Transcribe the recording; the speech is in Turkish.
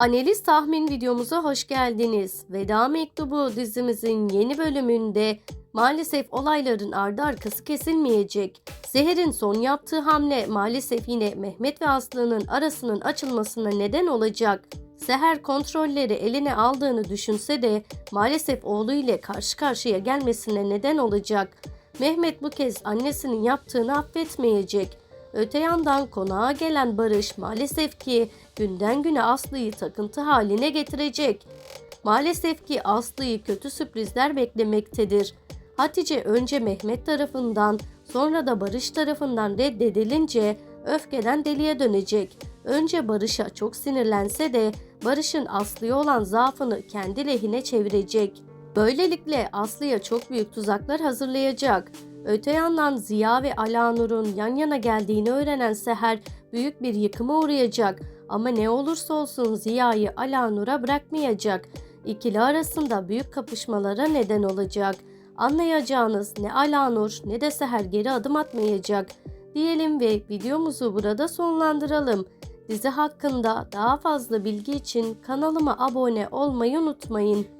Analiz tahmin videomuza hoş geldiniz. Veda Mektubu dizimizin yeni bölümünde maalesef olayların ardı arkası kesilmeyecek. Seher'in son yaptığı hamle maalesef yine Mehmet ve Aslı'nın arasının açılmasına neden olacak. Seher kontrolleri eline aldığını düşünse de maalesef oğlu ile karşı karşıya gelmesine neden olacak. Mehmet bu kez annesinin yaptığını affetmeyecek. Öte yandan konağa gelen Barış maalesef ki günden güne Aslı'yı takıntı haline getirecek. Maalesef ki Aslı'yı kötü sürprizler beklemektedir. Hatice önce Mehmet tarafından sonra da Barış tarafından reddedilince öfkeden deliye dönecek. Önce Barış'a çok sinirlense de Barış'ın Aslı'ya olan zaafını kendi lehine çevirecek. Böylelikle Aslı'ya çok büyük tuzaklar hazırlayacak. Öte yandan Ziya ve Alanur'un yan yana geldiğini öğrenen Seher büyük bir yıkıma uğrayacak. Ama ne olursa olsun Ziya'yı Alanur'a bırakmayacak. İkili arasında büyük kapışmalara neden olacak. Anlayacağınız ne Alanur ne de Seher geri adım atmayacak. Diyelim ve videomuzu burada sonlandıralım. Dizi hakkında daha fazla bilgi için kanalıma abone olmayı unutmayın.